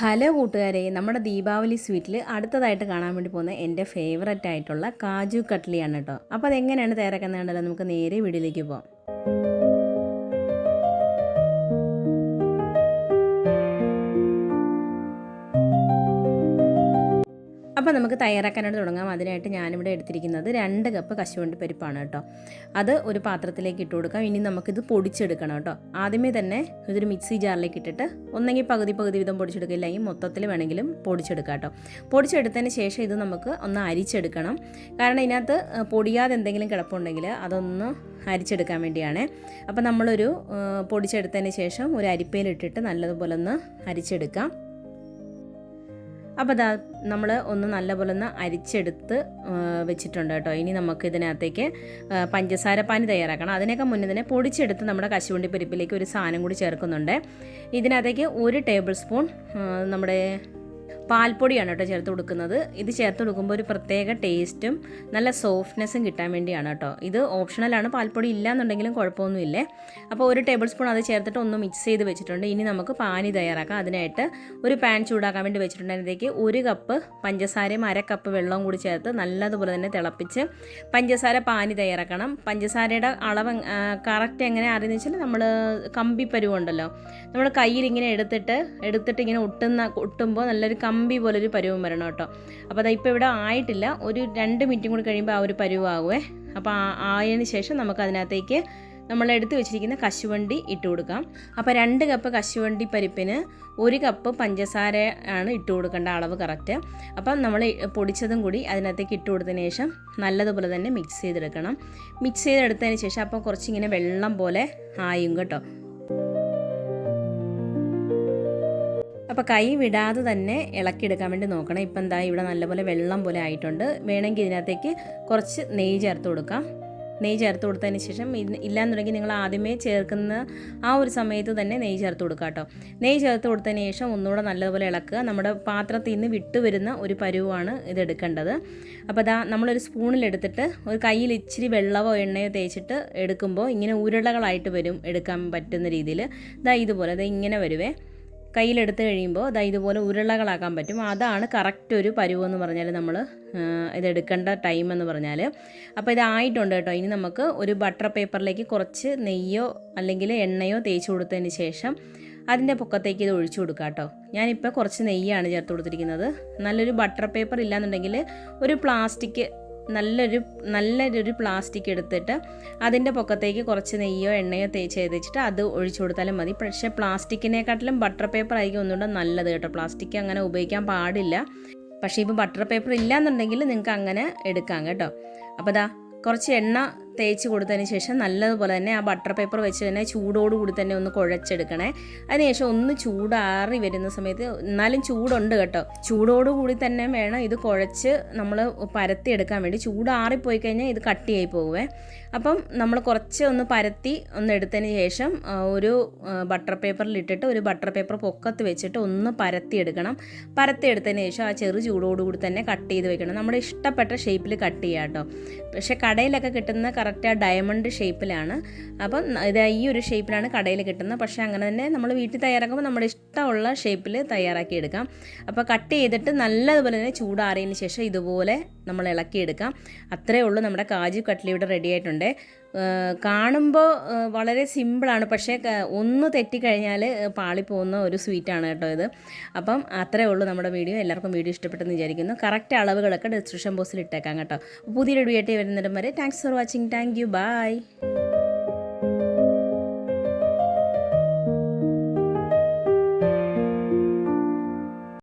Hello കൂട്ടുകാരെ നമ്മുടെ ദീപാവലി സ്വീറ്റിൽ അടുത്തതായിട്ട് കാണാൻ വേണ്ടി പോകുന്ന എന്റെ ഫേവററ്റ് ആയിട്ടുള്ള കാജു കട്ട്ലിയാണ് കേട്ടോ അപ്പോൾ അതെങ്ങനെയാണ് തയ്യാറാക്കുന്നത് നമുക്ക് നേരെ വീട്ടിലേക്ക് പോകാം അപ്പോൾ നമുക്ക് തയ്യാറാക്കാനായിട്ട് തുടങ്ങാം. അതിനായിട്ട് ഞാനിവിടെ എടുത്തിരിക്കുന്നത് രണ്ട് കപ്പ് കശുവണ്ടി പരിപ്പാണ് കേട്ടോ. അത് ഒരു പാത്രത്തിലേക്ക് ഇട്ട് കൊടുക്കാം. ഇനി നമുക്കിത് പൊടിച്ചെടുക്കണം കേട്ടോ. ആദ്യമേ തന്നെ ഇതൊരു മിക്സി ജാറിലേക്ക് ഇട്ടിട്ട് ഒന്നെങ്കിൽ പകുതി പകുതി വീതം പൊടിച്ചെടുക്കുക. ഇല്ലെങ്കിൽ മൊത്തത്തിൽ വേണമെങ്കിലും പൊടിച്ചെടുക്കാം കേട്ടോ. പൊടിച്ചെടുത്തതിന് ശേഷം ഇത് നമുക്ക് ഒന്ന് അരിച്ചെടുക്കണം. കാരണം ഇതിനകത്ത് പൊടിയാതെ എന്തെങ്കിലും കിടപ്പുണ്ടെങ്കിൽ അതൊന്ന് അരിച്ചെടുക്കാൻ വേണ്ടിയാണ്. അപ്പോൾ നമ്മളൊരു പൊടിച്ചെടുത്തതിന് ശേഷം ഒരു അരിപ്പയിലിട്ടിട്ട് നല്ലതുപോലെ ഒന്ന് അരിച്ചെടുക്കാം. അപ്പോൾ അതാ നമ്മൾ ഒന്ന് നല്ലപോലെ ഒന്ന് അരിച്ചെടുത്ത് വെച്ചിട്ടുണ്ട് കേട്ടോ. ഇനി നമുക്ക് ഇതിനകത്തേക്ക് പഞ്ചസാര പാനി തയ്യാറാക്കണം. അതിനൊക്കെ മുന്നേ തന്നെ പൊടിച്ചെടുത്ത് നമ്മുടെ കശുവണ്ടി പരിപ്പിലേക്ക് ഒരു സാധനം കൂടി ചേർക്കുന്നുണ്ട്. ഇതിനകത്തേക്ക് ഒരു ടേബിൾ സ്പൂൺ നമ്മുടെ പാൽപ്പൊടിയാണ് കേട്ടോ ചേർത്ത് കൊടുക്കുന്നത്. ഇത് ചേർത്ത് കൊടുക്കുമ്പോൾ ഒരു പ്രത്യേക ടേസ്റ്റും നല്ല സോഫ്റ്റ്നെസ്സും കിട്ടാൻ വേണ്ടിയാണ് കേട്ടോ. ഇത് ഓപ്ഷണലാണ് പാൽപ്പൊടി ഇല്ലയെന്നുണ്ടെങ്കിലും കുഴപ്പമൊന്നുമില്ലേ. അപ്പോൾ ഒരു ടേബിൾ സ്പൂൺ അത് ചേർത്തിട്ട് ഒന്ന് മിക്സ് ചെയ്ത് വെച്ചിട്ടുണ്ട്. ഇനി നമുക്ക് പാനി തയ്യാറാക്കാം. അതിനായിട്ട് ഒരു പാൻ ചൂടാക്കാൻ വേണ്ടി വെച്ചിട്ടുണ്ട്. അതിലേക്ക് ഒരു കപ്പ് പഞ്ചസാരയും അര കപ്പ് വെള്ളവും കൂടി ചേർത്ത് നല്ലതുപോലെ തന്നെ തിളപ്പിച്ച് പഞ്ചസാര പാനി തയ്യാറാക്കണം. പഞ്ചസാരയുടെ അളവ് കറക്റ്റ് എങ്ങനെ അറിയുന്ന വെച്ചാൽ നമ്മൾ കമ്പി പരുവുണ്ടല്ലോ നമ്മൾ കയ്യിൽ ഇങ്ങനെ എടുത്തിട്ട് എടുത്തിട്ട് ഇങ്ങനെ ഒട്ടുന്ന ഒട്ടുമ്പോൾ നല്ലൊരു കമ്പി പോലൊരു പരുവം വരണം കേട്ടോ. അപ്പോൾ അത് ഇപ്പോൾ ഇവിടെ ആയിട്ടില്ല. ഒരു രണ്ട് മിനിറ്റും കൂടി കഴിയുമ്പോൾ ആ ഒരു പരുവാകുമേ അപ്പോൾ ആയതിനു ശേഷം നമുക്ക് അതിനകത്തേക്ക് നമ്മൾ എടുത്തു വെച്ചിരിക്കുന്ന കശുവണ്ടി ഇട്ട് കൊടുക്കാം. അപ്പോൾ രണ്ട് കപ്പ് കശുവണ്ടി പരിപ്പിന് ഒരു കപ്പ് പഞ്ചസാര ആണ് ഇട്ട് കൊടുക്കേണ്ട അളവ് കറക്റ്റ്. അപ്പം നമ്മൾ പൊടിച്ചതും കൂടി അതിനകത്തേക്ക് ഇട്ട് കൊടുത്തതിന് ശേഷം നല്ലതുപോലെ തന്നെ മിക്സ് ചെയ്തെടുക്കണം. മിക്സ് ചെയ്തെടുത്തതിന് ശേഷം അപ്പോൾ കുറച്ചിങ്ങനെ വെള്ളം പോലെ ആയും കേട്ടോ. അപ്പോൾ കൈ വിടാതെ തന്നെ ഇളക്കിയെടുക്കാൻ വേണ്ടി നോക്കണം. ഇപ്പം എന്താ ഇവിടെ നല്ലപോലെ വെള്ളം പോലെ ആയിട്ടുണ്ട്. വേണമെങ്കിൽ ഇതിനകത്തേക്ക് കുറച്ച് നെയ്യ് ചേർത്ത് കൊടുക്കാം. നെയ്യ് ചേർത്ത് കൊടുത്തതിന് ശേഷം ഇല്ലാന്നുണ്ടെങ്കിൽ നിങ്ങൾ ആദ്യമേ ചേർക്കുന്ന ആ ഒരു സമയത്ത് തന്നെ നെയ്യ് ചേർത്ത് കൊടുക്കുക കേട്ടോ. നെയ്യ് ചേർത്ത് കൊടുത്തതിന് ശേഷം ഒന്നുകൂടെ നല്ലതുപോലെ ഇളക്കുക. നമ്മുടെ പാത്രത്തിൽ നിന്ന് വിട്ടു വരുന്ന ഒരു പരുവാണ് ഇത് എടുക്കേണ്ടത്. അപ്പോൾ അതാ നമ്മളൊരു സ്പൂണിലെടുത്തിട്ട് ഒരു കയ്യിൽ ഇച്ചിരി വെള്ളമോ എണ്ണയോ തേച്ചിട്ട് എടുക്കുമ്പോൾ ഇങ്ങനെ ഉരുളകളായിട്ട് വരും എടുക്കാൻ പറ്റുന്ന രീതിയിൽ. ഇതാ ഇതുപോലെ അത് ഇങ്ങനെ വരുവേ. കയ്യിലെടുത്ത് കഴിയുമ്പോൾ അതാ ഇതുപോലെ ഉരുളകളാക്കാൻ പറ്റും. അതാണ് കറക്റ്റ് ഒരു പരുവെന്ന് പറഞ്ഞാൽ നമ്മൾ ഇതെടുക്കേണ്ട ടൈം എന്ന് പറഞ്ഞാൽ അപ്പോൾ ഇതായിട്ടുണ്ട് കേട്ടോ. ഇനി നമുക്ക് ഒരു ബട്ടർ പേപ്പറിലേക്ക് കുറച്ച് നെയ്യോ അല്ലെങ്കിൽ എണ്ണയോ തേച്ച് കൊടുത്തതിന് ശേഷം അതിന്റെ പൊക്കത്തേക്ക് ഇത് ഒഴിച്ചു കൊടുക്കുക കേട്ടോ. ഞാനിപ്പോൾ കുറച്ച് നെയ്യാണ് ചേർത്ത് കൊടുത്തിരിക്കുന്നത്. നല്ലൊരു ബട്ടർ പേപ്പർ ഇല്ലാന്നുണ്ടെങ്കിൽ ഒരു പ്ലാസ്റ്റിക് നല്ലൊരു നല്ലൊരു പ്ലാസ്റ്റിക് എടുത്തിട്ട് അതിന്റെ പൊക്കത്തേക്ക് കുറച്ച് നെയ്യോ എണ്ണയോ തേച്ച് ചെയ്തിട്ട് അത് ഒഴിച്ചു കൊടുത്താലും മതി. പക്ഷേ പ്ലാസ്റ്റിക്കിനെക്കാട്ടിലും ബട്ടർ പേപ്പർ ആയിരിക്കും ഒന്നുകൂടെ നല്ലത് കേട്ടോ. പ്ലാസ്റ്റിക് അങ്ങനെ ഉപയോഗിക്കാൻ പാടില്ല. പക്ഷേ ഇപ്പോൾ ബട്ടർ പേപ്പർ ഇല്ലയെന്നുണ്ടെങ്കിൽ നിങ്ങൾക്ക് അങ്ങനെ എടുക്കാം കേട്ടോ. അപ്പോൾ ദാ കുറച്ച് എണ്ണ തേച്ച് കൊടുത്തതിന് ശേഷം നല്ലതുപോലെ തന്നെ ആ ബട്ടർ പേപ്പർ വെച്ച് തന്നെ ചൂടോടുകൂടി തന്നെ ഒന്ന് കുഴച്ചെടുക്കണേ. അതിനുശേഷം ഒന്ന് ചൂടാറി വരുന്ന സമയത്ത് എന്നാലും ചൂടുണ്ട് കേട്ടോ. ചൂടോടുകൂടി തന്നെ വേണം ഇത് കുഴച്ച് നമ്മൾ പരത്തിയെടുക്കാൻ വേണ്ടി. ചൂടാറിപ്പോയി കഴിഞ്ഞാൽ ഇത് കട്ടിയായി പോകുവേ അപ്പം നമ്മൾ കുറച്ച് ഒന്ന് പരത്തി ഒന്ന് എടുത്തതിന് ശേഷം ഒരു ബട്ടർ പേപ്പറിൽ ഇട്ടിട്ട് ഒരു ബട്ടർ പേപ്പർ പൊക്കത്ത് വെച്ചിട്ട് ഒന്ന് പരത്തിയെടുക്കണം. പരത്തിയെടുത്തതിന് ശേഷം ആ ചെറു ചൂടോടുകൂടി തന്നെ കട്ട് ചെയ്ത് വെക്കണം. നമ്മുടെ ഇഷ്ടപ്പെട്ട ഷേപ്പിൽ കട്ട് ചെയ്യാം കേട്ടോ. പക്ഷേ കടയിലൊക്കെ കിട്ടുന്ന കറക്റ്റ് ആ ഡയമണ്ട് ഷേപ്പിലാണ്. അപ്പം ഇത് ഈ ഒരു ഷേപ്പിലാണ് കടയിൽ കിട്ടുന്നത്. പക്ഷേ അങ്ങനെ തന്നെ നമ്മൾ വീട്ടിൽ തയ്യാറാക്കുമ്പോൾ നമ്മുടെ ഇഷ്ടമുള്ള ഷേപ്പിൽ തയ്യാറാക്കി എടുക്കാം. അപ്പോൾ കട്ട് ചെയ്തിട്ട് നല്ലതുപോലെ തന്നെ ചൂടാറിയതിന് ശേഷം ഇതുപോലെ നമ്മൾ ഇളക്കിയെടുക്കാം. അത്രയേ ഉള്ളൂ നമ്മുടെ കാജു കട്ട്ലി ഇവിടെ റെഡി ആയിട്ടുണ്ട്. കാണുമ്പോൾ വളരെ സിമ്പിളാണ് പക്ഷേ ഒന്ന് തെറ്റിക്കഴിഞ്ഞാൽ പാളിപ്പോകുന്ന ഒരു സ്വീറ്റാണ് കേട്ടോ ഇത്. അപ്പം അത്രേ ഉള്ളൂ നമ്മുടെ വീഡിയോ എല്ലാവർക്കും വീഡിയോ ഇഷ്ടപ്പെട്ടെന്ന് വിചാരിക്കുന്നു. കറക്റ്റ് അളവുകളൊക്കെ ഡിസ്ക്രിപ്ഷൻ ബോക്സിൽ ഇട്ടേക്കാം കേട്ടോ. പുതിയൊരു വീട്ടിൽ വരുന്നിടം വരെ thanks for watching thank you bye